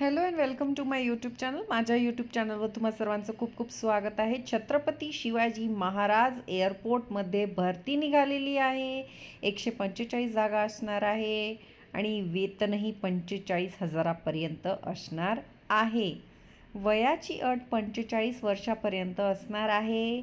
Hello and welcome to my YouTube channel माझ्या YouTube चॅनलवर तुम्हा सर्वांचं खूप खूप स्वागत आहे. छत्रपती शिवाजी महाराज एअरपोर्टमध्ये भरती निघालेली आहे. एकशे पंचेचाळीस जागा असणार आहे आणि वेतनही पंचेचाळीस हजारापर्यंत असणार आहे. वयाची अट पंचेचाळीस वर्षापर्यंत असणार आहे.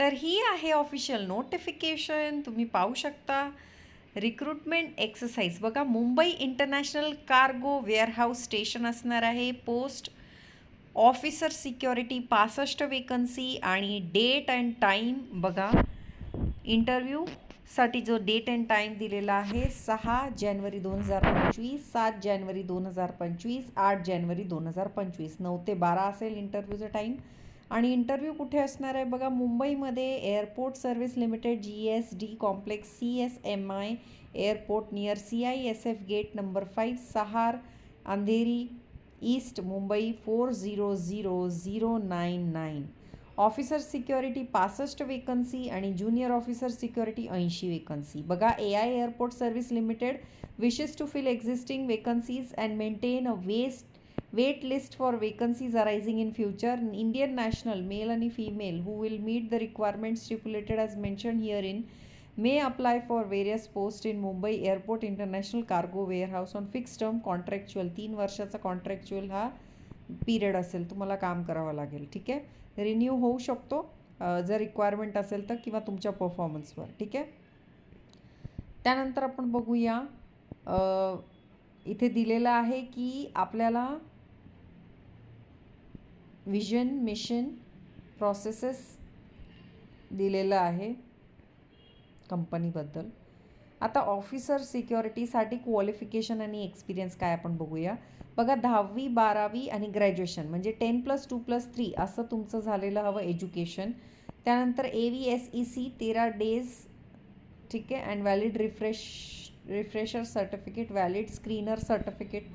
तर ही आहे ऑफिशियल नोटिफिकेशन तुम्ही पाहू शकता. रिक्रुटमेंट एक्सरसाइज बघा Mumbai international cargo warehouse station असणार आहे. पोस्ट ऑफिसर सिक्युरिटी पासष्ट वेकन्सी आणि डेट अँड टाईम बघा इंटरव्ह्यूसाठी जो डेट अँड टाईम दिलेला आहे सहा जानेवारी दोन हजार पंचवीस सात जानेवारी दोन हजार पंचवीस आठ जानेवारी दोन हजार पंचवीस. नऊ ते बारा असेल इंटरव्ह्यूचा टाईम आणि इंटरव्ह्यू कुठे असणार आहे? बघा मुंबईमध्ये airport service limited G S D complex C S M I airport near C I S F gate number five Sahar Andheri east Mumbai four zero zero zero nine nine officer security पासष्ट vacancy आणि junior officer security ऐंशी vacancy बघा A I airport service limited wishes to fill existing vacancies and maintain a west wait list for vacancies arising in future Indian national male आणि female who will meet the requirement stipulated as mention here in may apply for various post in Mumbai airport international cargo ware house on fix term contractual तीन वर्षाचा contractual हा period असेल. तुम्हाला काम करावं लागेल ठीक आहे? रिन्यू होऊ शकतो. जर रिक्वायरमेंट असेल तर किंवा तुमच्या परफॉर्मन्सवर ठीक आहे? त्यानंतर आपण बघूया. इथे दिलेलं आहे की आपल्याला विजन मिशन प्रोसेसेस दिलेलं आहे कंपनीबद्दल. आता ऑफिसर सिक्युरिटीसाठी क्वालिफिकेशन आणि एक्सपिरियन्स काय आपण बघूया. बघा दहावी बारावी आणि ग्रॅज्युएशन म्हणजे ten plus two plus three असं तुमचं झालेलं हवं एज्युकेशन त्यानंतर A V S E C तेरा डेज ठीक आहे and valid refresh refresher certificate valid screener certificate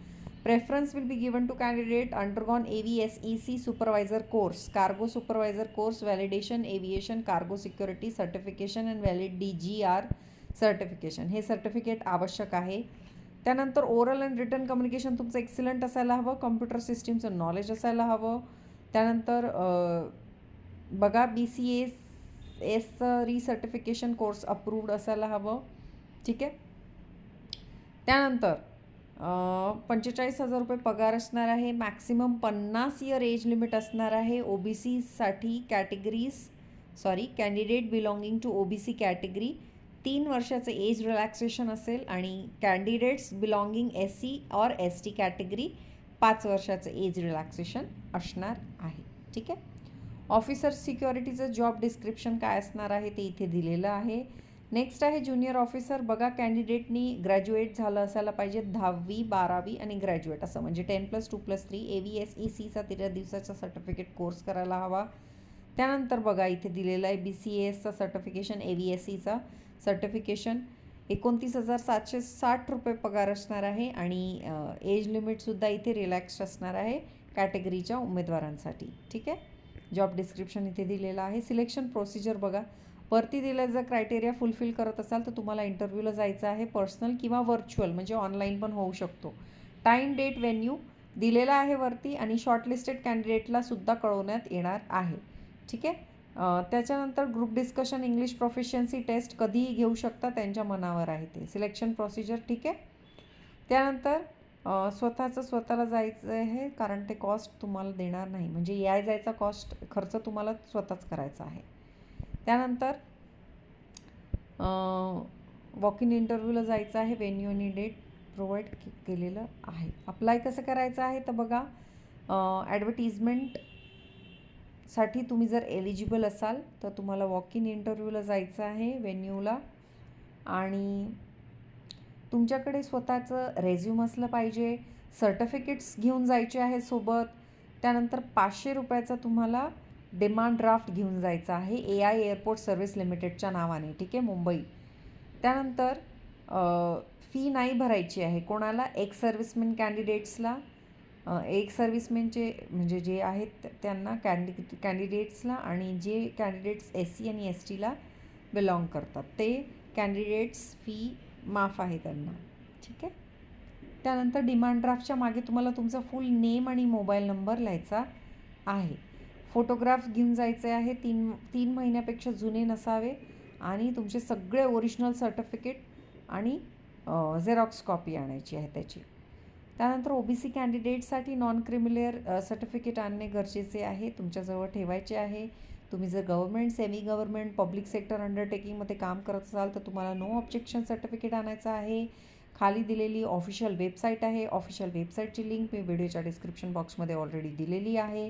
preference will be given to candidate undergone A V S E C supervisor course cargo supervisor course validation aviation cargo security certification and valid D G R certification हे certificate आवश्यक आहे. त्यानंतर oral and return communication तुमचं excellent असायला हवं. Computer सिस्टीमचं knowledge असायला हवं. त्यानंतर बघा बी सी एस एसचं रिसर्टिफिकेशन कोर्स अप्रूव्ड असायला हवं. ठीक आहे? त्यानंतर पंचेचाळीस हजार रुपये पगार असणार आहे मॅक्सिमम पन्नास इयर एज लिमिट असणार आहे. ओ बी सीसाठी categories sorry candidate belonging to O B C category तीन वर्षाचं एज रिलॅक्सेशन असेल आणि candidates belonging S C or S T category पाच वर्षाचं एज रिलॅक्सेशन असणार आहे. ठीक आहे? ऑफिसर सिक्युरिटीचं जॉब डिस्क्रिप्शन काय असणार आहे ते इथे दिलेलं आहे. नेक्स्ट आहे ज्युनियर ऑफिसर बघा कॅन्डिडेटनी ग्रॅज्युएट झालं असायला पाहिजे दहावी बारावी आणि ग्रॅज्युएट असं म्हणजे ten plus two plus three A V S E सीचा तेरा दिवसाचा सर्टिफिकेट कोर्स करायला हवा. त्यानंतर बघा इथे दिलेलं आहे बी सी एसचा सर्टिफिकेशन ए व्ही एस सीचा सर्टिफिकेशन एकोणतीस हजार सातशे साठ रुपये पगार असणार आहे आणि एज लिमिटसुद्धा इथे रिलॅक्स असणार आहे कॅटेगरीच्या उमेदवारांसाठी. ठीक आहे? जॉब डिस्क्रिप्शन इथे दिलेलं आहे. सिलेक्शन प्रोसिजर बघा. वरती दिलं जर क्रायटेरिया फुलफिल करत असाल तर तुम्हाला इंटरव्ह्यूला जायचं आहे पर्सनल किंवा व्हर्च्युअल म्हणजे ऑनलाईन पण होऊ शकतो. टाईम डेट व्हेन्यू दिलेला आहे वरती आणि शॉर्टलिस्टेड कॅन्डिडेटला सुद्धा कळवण्यात येणार आहे. ठीक आहे? त्याच्यानंतर group discussion English proficiency test कधीही घेऊ शकता त्यांच्या मनावर आहे ते. सिलेक्शन प्रोसिजर ठीक आहे? त्यानंतर स्वतःचं स्वतःला जायचं आहे कारण ते कॉस्ट तुम्हाला देणार नाही. म्हणजे याय जायचा कॉस्ट खर्च तुम्हाला स्वतःच करायचा आहे. त्यानंतर वॉक इन इंटरव्ह्यूला जायचं आहे वेन्यूनी आणि डेट प्रोव्हाइड केलेलं आहे. अप्लाय कसं करायचं आहे तर बघा ॲडव्हर्टिजमेंटसाठी तुम्ही जर एलिजिबल असाल तर तुम्हाला वॉक इन इंटरव्ह्यूला जायचं आहे वेन्यूला आणि तुमच्याकडे स्वतःचं रेझ्यूम असलं पाहिजे सर्टिफिकेट्स घेऊन जायचे आहे सोबत. त्यानंतर पाचशे रुपयाचा तुम्हाला डिमांड ड्राफ्ट घेऊन जायचा आहे. ए आय एअरपोर्ट सर्व्हिस लिमिटेडच्या नावाने ठीक आहे मुंबई. त्यानंतर फी नाही भरायची आहे. कोणाला? एक्स सर्व्हिसमॅन कॅन्डिडेट्सला एक सर्व्हिसमेनचे म्हणजे जे आहेत त्यांना कॅन्डि कॅन्डिडेट्सला आणि जे कॅन्डिडेट्स एस सी आणि एस टीला बिलॉंग करतात. ते कॅन्डिडेट्स फी माफ आहे त्यांना. ठीक आहे? त्यानंतर डिमांड ड्राफ्टच्या मागे तुम्हाला तुमचा फुल नेम आणि मोबाईल नंबर लिहायचा आहे. फोटोग्राफ्स घेऊन जायचे आहे. तीन तीन महिन्यापेक्षा जुने नसावे. आणि तुमचे सगळे ओरिजिनल सर्टिफिकेट आणि झेरॉक्स कॉपी आणायची आहे त्याची. त्यानंतर ओ बी सी कॅन्डिडेटसाठी नॉन क्रिमिलेअर सर्टिफिकेट आणणे गरजेचे आहे. तुमच्याजवळ ठेवायचे आहे. तुम्ही जर government semi government public sector अंडरटेकिंगमध्ये काम करत असाल तर तुम्हाला नो ऑब्जेक्शन सर्टिफिकेट आणायचं आहे. खाली दिलेली ऑफिशियल वेबसाईट आहे. ऑफिशियल वेबसाईटची लिंक मी व्हिडिओच्या डिस्क्रिप्शन बॉक्समध्ये ऑलरेडी दिलेली आहे.